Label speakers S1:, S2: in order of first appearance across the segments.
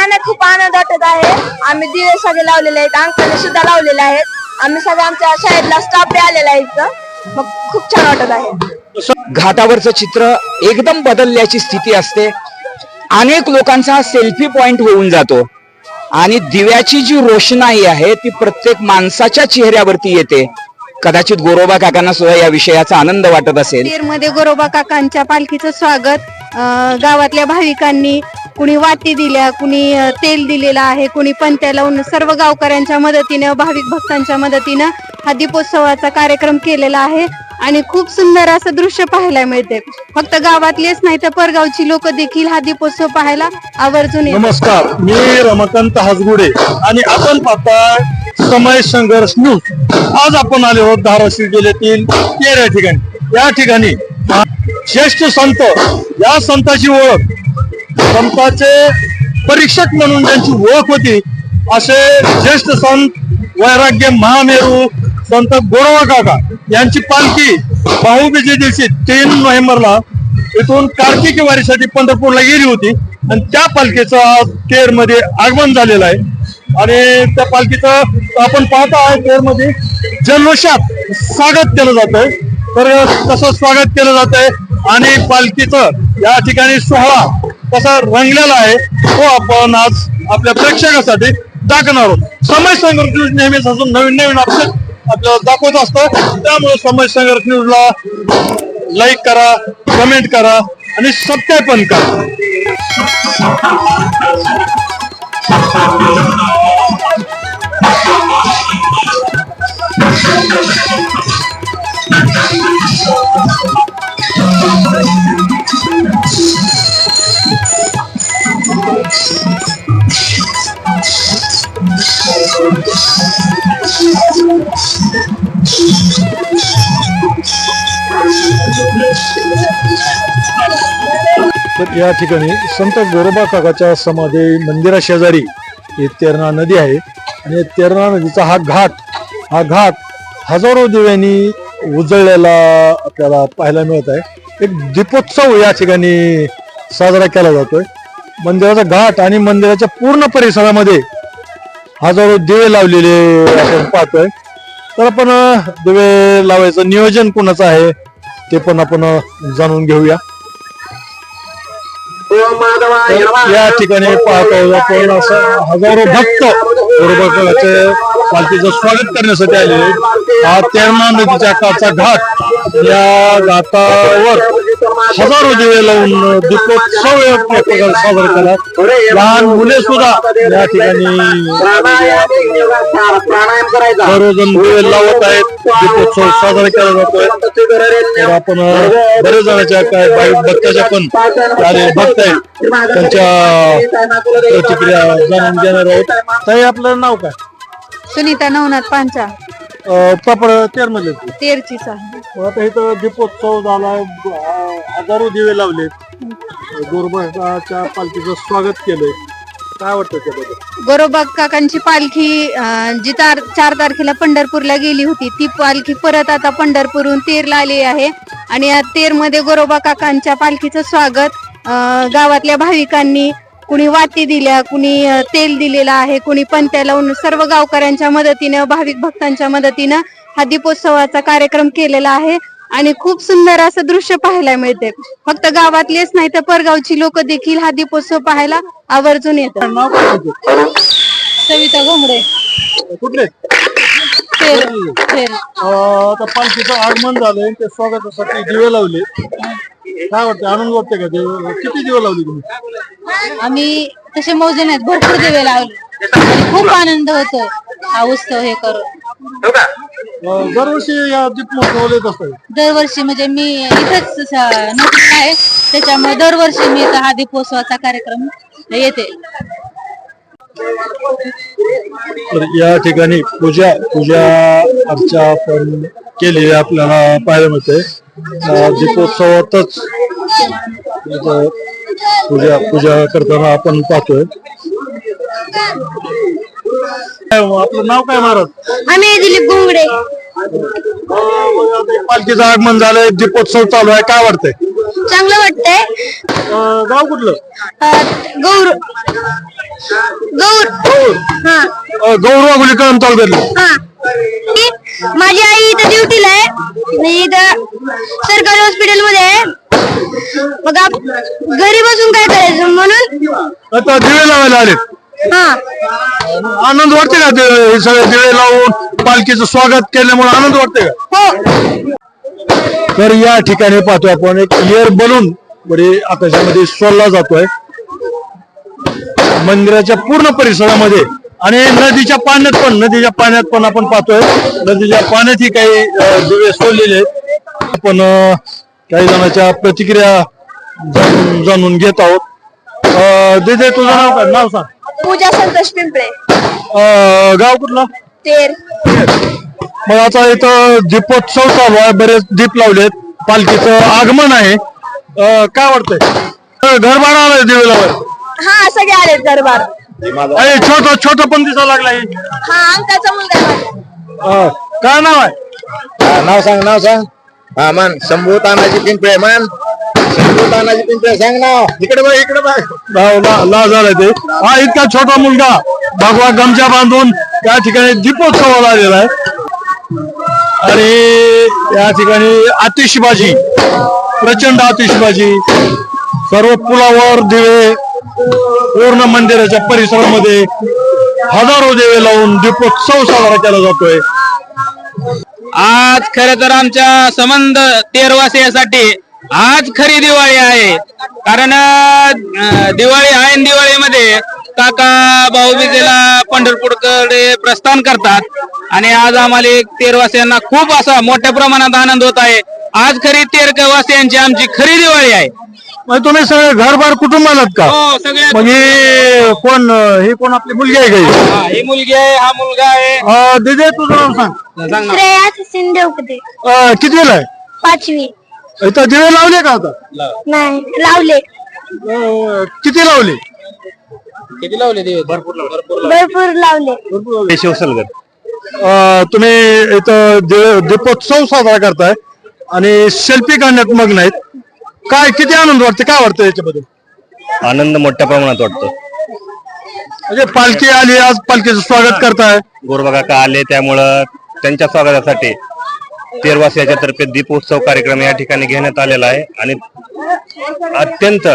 S1: राहण्यात खूप आनंद वाटत आहे. आम्ही दिवे सगळे लावलेले आहेत अंकल सुद्धा लावलेले आहेत. आम्ही सगळं आमच्या शाळेतला स्टाफ आलेला आहे इथं. मग खूप छान वाटत आहे.
S2: घाटावरचं चित्र एकदम बदलल्याची स्थिती असते. अनेक लोकांचा सेल्फी पॉइंट होऊन जातो. आणि दिव्याची जी रोषणाई आहे ती प्रत्येक माणसाच्या चेहऱ्यावरती येते. कदाचित गोरोबा काकांना सुद्धा या विषयाचा आनंद वाटत असेल.
S3: मध्ये गोरोबा काकांच्या पालखीचं स्वागत गावातल्या भाविकांनी कुणी वाटी दिल्या कुणी तेल दिलेलं आहे कुणी पंत्या लावून सर्व गावकऱ्यांच्या मदतीनं भाविक भक्तांच्या मदतीनं हा दीपोत्सवाचा कार्यक्रम केलेला आहे आणि खूप सुंदर असं दृश्य पाहायला मिळते फक्त गावातलेच नाही तर परगावची लोक देखील हा दीपोत्सव पाहायला आवर्जून येतात.
S4: नमस्कार मी रमाकांत हसगुडे आणि आपण पाहता समय संघर्ष न्यूज. आज आपण आले आहोत धाराशिव जिल्ह्यातील तेर या ठिकाणी. या ठिकाणी श्रेष्ठ संत या संताची ओळख संताचे परीक्षक म्हणून ज्यांची ओळख होती. असे ज्येष्ठ संत वैराग्य महामेरू संत गोडवा काका यांची पालखी भाऊबीजे दिवशी तीन नोव्हेंबरला इथून कार्तिकी वारीसाठी पंढरपूरला गेली होती. आणि त्या पालखीचं आज केरमध्ये आगमन झालेलं आहे. आणि त्या पालखीचं आपण पाहत आहे केरमध्ये जल्लोषात स्वागत केलं जात आहे तर तसं स्वागत केलं जात आहे आणि पालखीचं या ठिकाणी सोहळा कसा रंगलेला आहे तो आपण आज आपल्या प्रेक्षकासाठी दाखवणार आहोत. समय संघर्ष न्यूज नेहमीच असून नवीन नवीन अपडेट आपल्याला दाखवत असतं. त्यामुळे समय संघर्ष न्यूजला लाईक करा कमेंट करा आणि सबस्क्राईब पण करा. तर या ठिकाणी संत गोरोबा काकाच्या समाधी मंदिरा शेजारी ही तेरणा नदी आहे. आणि तेरणा नदीचा हा घाट हा घाट हजारो दिव्यांनी उजळलेला आपल्याला पाहायला मिळत आहे. एक दीपोत्सव या ठिकाणी साजरा केला जातोय. मंदिराचा घाट आणि मंदिराच्या पूर्ण परिसरामध्ये हजारो दिवे लावलेले आपण पाहतोय. तर आपण दिवे लावायचं नियोजन कोणाचं आहे? ते पण आपण जाणून घेऊया. या ठिकाणी पाहतो आपण असं हजारो भक्त गोरबाकाचे पालखीचं स्वागत करण्यासाठी आले हा तेरणा नदीच्या काचा घाट या घाटावर हजारो दिवे लावून दीपोत्सव एक प्रकारे साजरा केला लहान मुले सुद्धा या ठिकाणी सर्वजण दिवे लावत आहेत दीपोत्सव साजरा केला जातोय तर आपण बरेच जणांच्या काय बाई भक्ताच्या पण भक्त आहेत त्यांच्या प्रतिक्रिया जाणून घेणार आहोत ताई आपलं नाव काय
S3: सुनीता नवनाथ पांचा
S4: प्रॉपर तेरमध्ये
S3: तेरचीच आहे.
S4: आता इथं दीपोत्सव झाला हजारो दिवे लावले. गोरबाच्या पालखीचं स्वागत केलंय. काय वाटतं त्याबद्दल?
S3: गोरोबा काकांची पालखी अं, जी तार चार तारखेला पंढरपूरला गेली होती ती पालखी परत आता पंढरपूरहून तेरला आली आहे. आणि या तेरमध्ये गोरोबा काकांच्या पालखीचं स्वागत अं, गावातल्या भाविकांनी कुणी वाटी दिल्या कुणी तेल दिलेलं आहे कुणी पंत्या लावून सर्व गावकऱ्यांच्या मदतीनं भाविक भक्तांच्या मदतीनं हा दीपोत्सवाचा कार्यक्रम केलेला आहे आणि खूप सुंदर असं दृश्य पाहायला मिळते. फक्त गावातलेच नाही तर परगावची लोक देखील हा दीपोत्सव पाहायला आवर्जून येतात? सविता घोंगडे.
S4: कुठले? पालखीचं आगमन झालंय ते स्वागतासाठी दिवे लावले. काय वाटतं? आनंद वाटते का? दिवे किती दिवे लावले तुम्ही?
S3: आम्ही तसे मोजे नाहीत भरपूर दिवे लावले. आणि खूप आनंद होतोय. हा उत्सव हे करून.
S4: अं, दरवर्षी या दीपोत्सवाला येत असतात
S3: दरवर्षी म्हणजे मी इथेच नोकरी आहे. त्याच्यामुळे दरवर्षी मी इथं हा दीपोत्सवाचा कार्यक्रम येते.
S4: तर या ठिकाणी पूजा पूजा अर्चा पण केलेली आपल्याला पाहायला मिळते. दीपोत्सवातच पूजा पूजा करताना आपण पाहतोय. हो, आपलं नाव काय महाराज?
S1: आम्ही दिलीप घोंगडे
S4: पालखीचं आगमन झालंय दीपोत्सव चालू आहे. काय वाटतंय?
S1: चांगलं वाटतंय.
S4: अं, गाव कुठलं?
S1: गौर. गौर. हा.
S4: अं, गौरव गुली कळम तालुक्यातले.
S1: हा. ती- माझी आई इथं ड्युटीला आहे. मी इथं सरकारी हॉस्पिटलमध्ये आहे. मग आप- घरी बसून काय करायचं म्हणून?
S4: आता दिवे लावायला आले
S1: हा.
S4: आनंद वाटते का ते हे सगळे दिवे लावून पालखीचं स्वागत केल्यामुळे आनंद वाटते का?
S1: हो.
S4: तर या ठिकाणी पाहतो आपण एक एअर बलून बरे आकाशामध्ये सोडला जातोय. मंदिराच्या पूर्ण परिसरामध्ये आणि नदीच्या पाण्यात पण नदीच्या पाण्यात पण आपण पाहतोय. नदीच्या पाण्यातही काही अं, दिवे सोडलेले आहेत. आपण काही जणांच्या प्रतिक्रिया जाणून घेत आहोत. दिदे तुझं नाव काय? नाव सांग.
S1: पूजा संतोष पिंपळे.
S4: अं, गाव कुठलं?
S1: तेर.
S4: मग आता इथं दीपोत्सव चालू आहे बरेच दीप लावलेत पालखीचं आगमन आहे. अं, काय वाटतंय? अं, घर भाडा आलंय दिवेलावर.
S1: हा सगळे आलेत दरबार
S4: अरे छोट छोट पण दिसायला लागलाय.
S1: हा अंकाचा मुलगा आहे माझा.
S4: अं, काय नाव आहे?
S5: नाव सांग नाव सांग. हा मन शंभू तानाजी पिंपळे मन. शंभू तानाजी पिंपळे सांग नाव. इकडे बघ इकडे बघ.
S4: नाव ला ला झालाय ते. हा इतका छोटा मुलगा. भगवा गमछा बांधून त्या ठिकाणी दीपोत्सवाला आलेला आहे. आणि या ठिकाणी आतिषबाजी प्रचंड आतिषबाजी. सर्व पुलावर दिवे पूर्ण मंदिराच्या परिसरामध्ये हजारो दिवे लावून दीपोत्सव साजरा केला जातोय.
S6: आज खर तर आमच्या संबंध तेरवासियासाठी आज खरी दिवाळी आहे. कारण दिवाळी आहे दिवाळीमध्ये काका भाऊबीजेला पंढरपूरकडे प्रस्थान करतात. आणि आज आम्हाला तेरवासियांना खूप असा मोठ्या प्रमाणात आनंद होत आहे. आज खरी तेरवासियांची आमची खरी दिवाळी आहे.
S4: मग तुम्ही सगळे घरबार कुटुंब आलात का?
S6: हो
S4: हे कोण हे कोण आपली मुलगी आहे का
S6: हा, ही मुलगी आहे हा मुलगा आहे.
S4: ही दिदे तुझं नाव सांग.
S6: सांग ना.
S1: श्रेया सचिन देवकते
S4: अं, कितवीला आहे?
S1: पाचवी.
S4: इथं दिवे लावले का आता?
S1: नाही लावले.
S4: अं, किती लावले?
S6: किती लावले दिवे? भरपूर भरपूर
S1: भरपूर लावले.
S4: अं, तुम्ही इथं दि- दीपोत्सव साजरा करताय आणि सेल्फी काढण्यात मग्न आहेत. काय किती आनंद वाटते काय वाटतं याच्याबद्दल?
S7: आनंद मोठ्या प्रमाणात वाटतो.
S4: म्हणजे पालखी आली आज पालखीचं स्वागत करताय.
S7: गोरबा काका आले त्यामुळं त्यांच्या स्वागतासाठी तेरवासियाच्या तर्फे दीपोत्सव कार्यक्रम या ठिकाणी घेण्यात आलेला आहे. आणि अत्यंत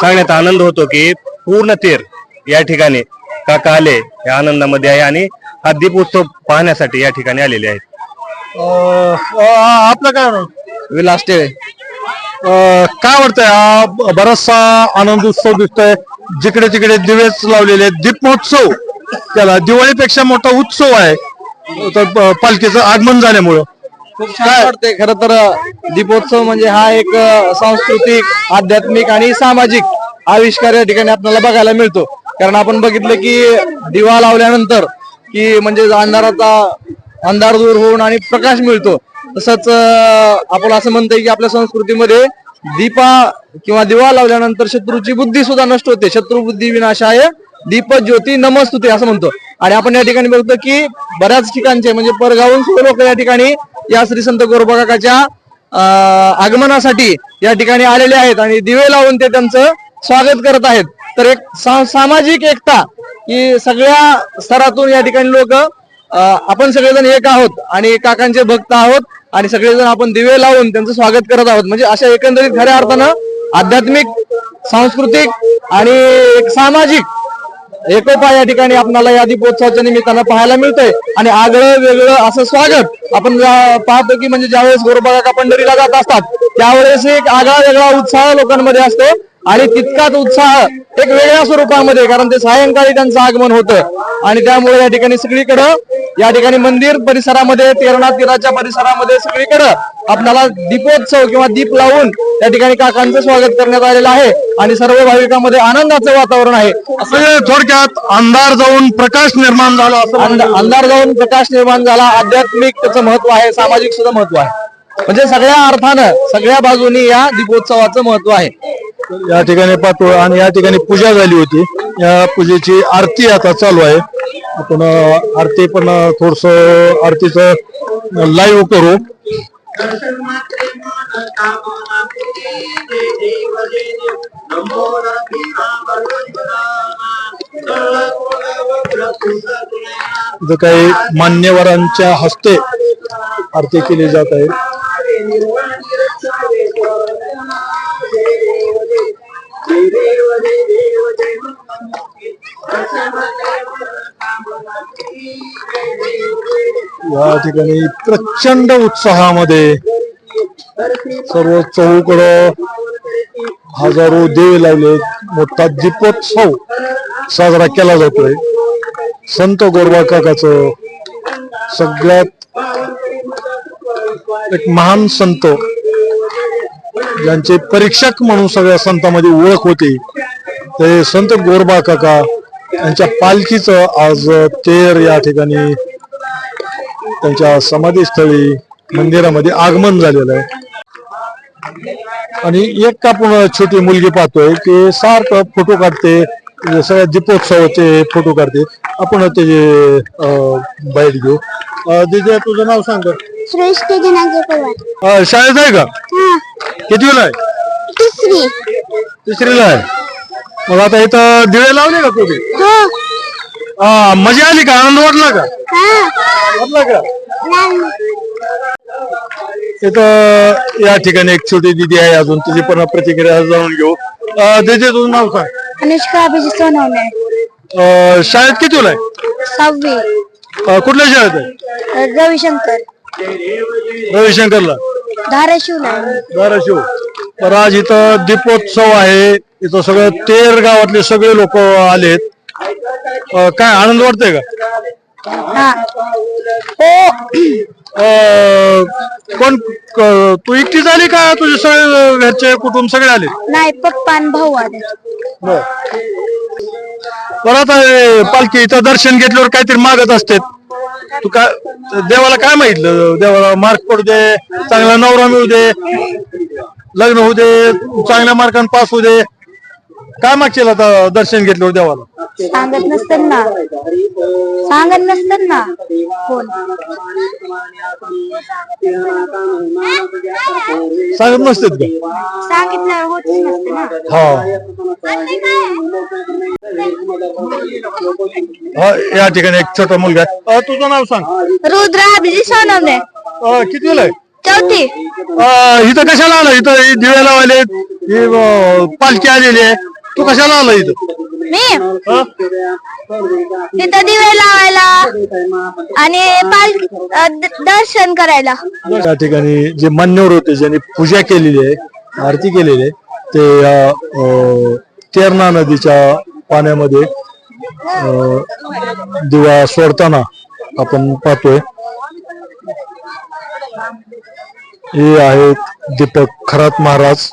S7: सांगण्यात आनंद होतो की पूर्ण तेर या ठिकाणी काका आले या आनंदामध्ये आहे आणि हा दीपोत्सव पाहण्यासाठी या ठिकाणी आलेले आहेत.
S4: आपलं काय?
S5: विलास टेळे.
S4: अं, काय वाटतंय? हा बराचसा आनंद उत्सव दिसतोय. जिकडे तिकडे दिवेच लावलेले आहेत. दीप महोत्सव त्याला दिवाळीपेक्षा मोठा उत्सव आहे. पालखीचं आगमन झाल्यामुळं.
S5: खूप छान वाटतंय. खरं तर दीपोत्सव म्हणजे हा एक सांस्कृतिक आध्यात्मिक आणि सामाजिक आविष्कार या ठिकाणी आपल्याला बघायला मिळतो. कारण आपण बघितलं की दिवा लावल्यानंतर की म्हणजे अंधाराचा अंधार दूर होऊन आणि प्रकाश मिळतो. तसंच आपण असं म्हणतोय की आपल्या संस्कृतीमध्ये दीपा किंवा दिवा लावल्यानंतर शत्रूची बुद्धी सुद्धा नष्ट होते. शत्रू बुद्धी विनाशाय दीप ज्योती नमस्तुते असं म्हणतो. आणि आपण या ठिकाणी बघतो की बऱ्याच ठिकाणचे म्हणजे परगावून सुद्धा लोक या ठिकाणी या श्री संत गोरबा काकाच्या आगमनासाठी या ठिकाणी आलेले आहेत आणि दिवे लावून ते त्यांचं स्वागत करत आहेत. तर एक सा- सामाजिक एकता की सगळ्या स्तरातून या ठिकाणी लोक आपण सगळेजण एक आहोत आणि काकांचे भक्त आहोत आणि सगळेजण आपण दिवे लावून त्यांचं स्वागत करत आहोत. म्हणजे अशा एकंदरीत खऱ्या अर्थानं आध्यात्मिक सांस्कृतिक आणि एक सामाजिक एकोपा या ठिकाणी आपल्याला या दीपोत्सवाच्या निमित्तानं पाहायला मिळतंय. आणि आगळं वेगळं असं स्वागत आपण पाहतो की म्हणजे ज्यावेळेस गोरबागा पंढरीला जात असतात त्यावेळेस एक आगळा वेगळा उत्साह लोकांमध्ये असतो. आणि तितकाच उत्साह एक वेगळ्या स्वरूपामध्ये कारण ते सायंकाळी त्यांचं आगमन होतं. आणि त्यामुळे या ठिकाणी सगळीकडं या ठिकाणी मंदिर परिसरामध्ये तेरणा तीराच्या परिसरामध्ये सगळीकडं आपल्याला दीपोत्सव किंवा दीप लावून या ठिकाणी काकांचं स्वागत करण्यात आलेलं आहे. आणि सर्व भाविकांमध्ये आनंदाचं वातावरण आहे.
S4: म्हणजे थोडक्यात अंधार जाऊन प्रकाश निर्माण झाला असं
S5: अंध- अंधार जाऊन प्रकाश निर्माण झाला. आध्यात्मिक त्याचं महत्त्व आहे सामाजिक सुद्धा महत्त्व आहे. म्हणजे सगळ्या अर्थानं सगळ्या बाजूनी या दीपोत्सवाचं महत्त्व आहे.
S4: या ठिकाणी पाहतो आणि या ठिकाणी पूजा झाली होती. या पूजेची आरती आता चालू आहे. आपण आरती पण थोडस आरतीचं लाईव्ह करू. जो काही मान्यवरांच्या हस्ते आरती केली जात आहे. या ठिकाणी प्रचंड उत्साहामध्ये सर्व चौकडं हजारो देव लावले मोठा दीपोत्सव साजरा केला जातोय. संत गोरबा काकाचं सगळ्यात एक महान संत ज्यांचे परीक्षक म्हणून सगळ्या संतांमध्ये ओळख होती ते संत गोरबा काका यांच्या पालखीचं आज तेर या ठिकाणी त्यांच्या समाधीस्थळी मंदिरामध्ये आगमन झालेलं आहे. आणि एक आपण छोटी मुलगी पाहतोय की सारखं फोटो काढते सगळ्या दीपोत्सवाचे फोटो काढते. आपण त्याचे बाईट घेऊ. दिदी तुझं नाव सांग
S1: पवार.
S4: शाळेत आहे का? कितवीला आहे?
S1: तिसरी.
S4: तिसरीला आहे. मग आता इथं दिवे लावले का तुम्ही
S1: हो
S4: मजा आली का? आनंद वाटला का?
S1: हा.
S4: वाटला का? इथं या ठिकाणी एक छोटी दिदी आहे अजून. तुझी पण प्रतिक्रिया जाणून घेऊ. दिदी तुझं नाव सांग.
S1: अनुष्का अभिजित सोनवणे.
S4: शाळेत कितीला आहे
S1: सहावी.
S4: अं, कुठल्या शाळेत आहे?
S1: रविशंकर.
S4: रविशंकरला.
S1: धाराशिवला.
S4: धाराशिव. तर आज इथं दीपोत्सव आहे. इथं सगळं तेर गावातले सगळे लोक आलेत. काय आनंद वाटतंय का?
S1: हा. हो.
S4: अं, कोण क- तू एकटीच आली का तुझे सगळे घरचे कुटुंब सगळे आले?
S1: नाही पप्पा आणि भाऊ आले.
S4: बरं. आता हे पालखी इथं दर्शन घेतल्यावर काहीतरी मागत असते. तू काय देवाला काय माहितलं? देवाला मार्क पडू दे चांगला नवरा मिळू दे लग्न होऊ दे चांगल्या मार्काने पास होऊ दे. काय मागशील आता दर्शन घेतल्यावर देवाला?
S1: सांगत नसतात ना सांगत नसतात ना कोण?
S4: सांगत नसतात का?
S1: सांगितलं होतच नसते ना.
S4: हा. हा या ठिकाणी एक छोटा मुलगा आहे. अं, तुझं नाव सांग.
S1: रुद्र अभिजित सोनवणे.
S4: अं, कितवीला आहे?
S1: चौथी.
S4: अं, इथं कशाला आला? इथं हे दिवे लावायले ही अं, पालखी आलेली आहे. तू कशाला आला इथं?
S1: मी?
S4: हं?
S1: तिथं दिवे लावायला आणि पालखी अं, द- दर्शन करायला.
S4: या ठिकाणी जे मान्यवर होते ज्यांनी पूजा केलेली आहे आरती केलेली आहे ते या अं, तेरणा नदीच्या पाण्यामध्ये अं, दिवा सोडताना आपण पाहतोय. हे आहेत दीपक खरात महाराज.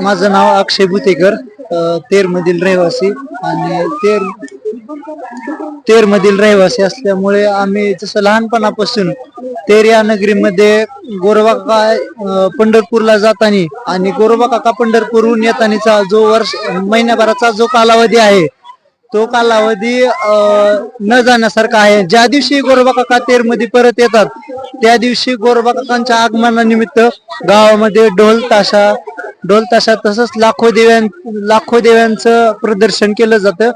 S8: माझं नाव अक्षय भुतेकर तेर मधील रहिवासी आणि तेर तेर मधील रहिवासी असल्यामुळे आम्ही जसं लहानपणापासून तेर या नगरीमध्ये गोरबाका पंढरपूरला जातानी आणि गोरबा काका पंढरपूरहून येतानीचा जो वर्ष महिन्याभराचा जो कालावधी आहे तो कालावधी न जाण्यासारखा आहे. ज्या दिवशी गोरबा काका तेरमध्ये परत येतात त्या दिवशी गोरबा काकांच्या आगमनानिमित्त गावामध्ये ढोल ताशा ढोल ताशा तसंच लाखो देव्यां लाखो देव्यांचं प्रदर्शन केलं जातं.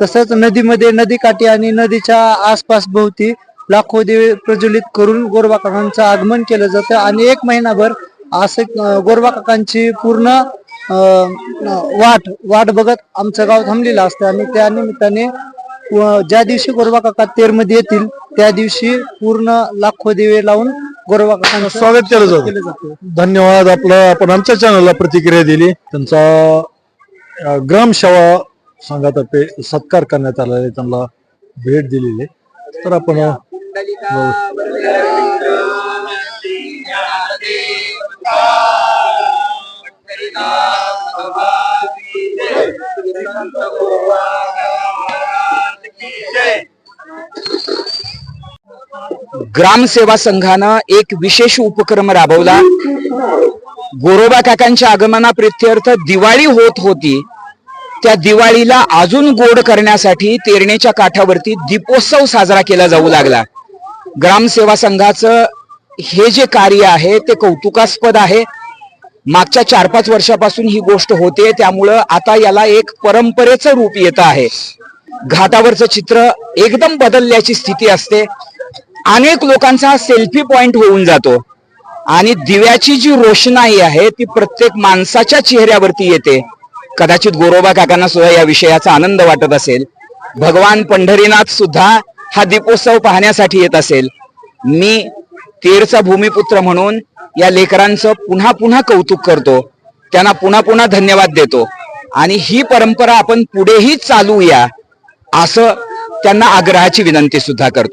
S8: तसंच नदीमध्ये नदीकाठी आणि नदीच्या आसपास भोवती लाखो देवे प्रज्वलित करून गोरबा काकांचं आगमन केलं जातं. आणि एक महिनाभर असं गोरबा काकांची पूर्ण वाट वाट बघत आमचं गाव थांबलेलं असतं आणि त्या निमित्ताने ज्या दिवशी गोरबा काका तेरमध्ये येतील त्या दिवशी पूर्ण लाखो दिवे लावून गोरबा काकांचं
S4: स्वागत केलं जातं. धन्यवाद. आपलं आपण आमच्या चॅनलला प्रतिक्रिया दिली. त्यांचा अं, ग्राम सेवा संघातर्फे सत्कार करण्यात आलेला त्यांना भेट दिलेली तर आपण
S2: ग्रामसेवा संघानं एक विशेष उपक्रम राबवला. गोरोबा काकांच्या आगमनाप्रित्यर्थ दिवाळी होत होती. त्या दिवाळीला अजून गोड करण्यासाठी तेरणेच्या काठावरती दीपोत्सव साजरा केला जाऊ लागला. ग्रामसेवा संघाचं हे जे कार्य आहे ते कौतुकास्पद आहे. मागच्या चार पाच वर्षापासून ही गोष्ट होते त्यामुळं आता याला एक परंपरेचं रूप येत आहे. घाटावरचं चित्र एकदम बदलल्याची स्थिती असते. अनेक लोकांचा हा सेल्फी पॉइंट होऊन जातो. आणि दिव्याची जी रोषणाई आहे ती प्रत्येक माणसाच्या चेहऱ्यावरती येते. कदाचित गोरोबा काकांना सुद्धा या विषयाचा आनंद वाटत असेल. भगवान पंढरीनाथ सुद्धा हा दीपोत्सव पाहण्यासाठी येत असेल. मी तेरचा भूमिपुत्र म्हणून या लेकरांचं पुन्हा पुन्हा कौतुक करतो. त्यांना पुन्हा पुन्हा धन्यवाद देतो. आणि ही परंपरा आपण पुढेही चालूया असं त्यांना आग्रहाची विनंती सुद्धा करतो.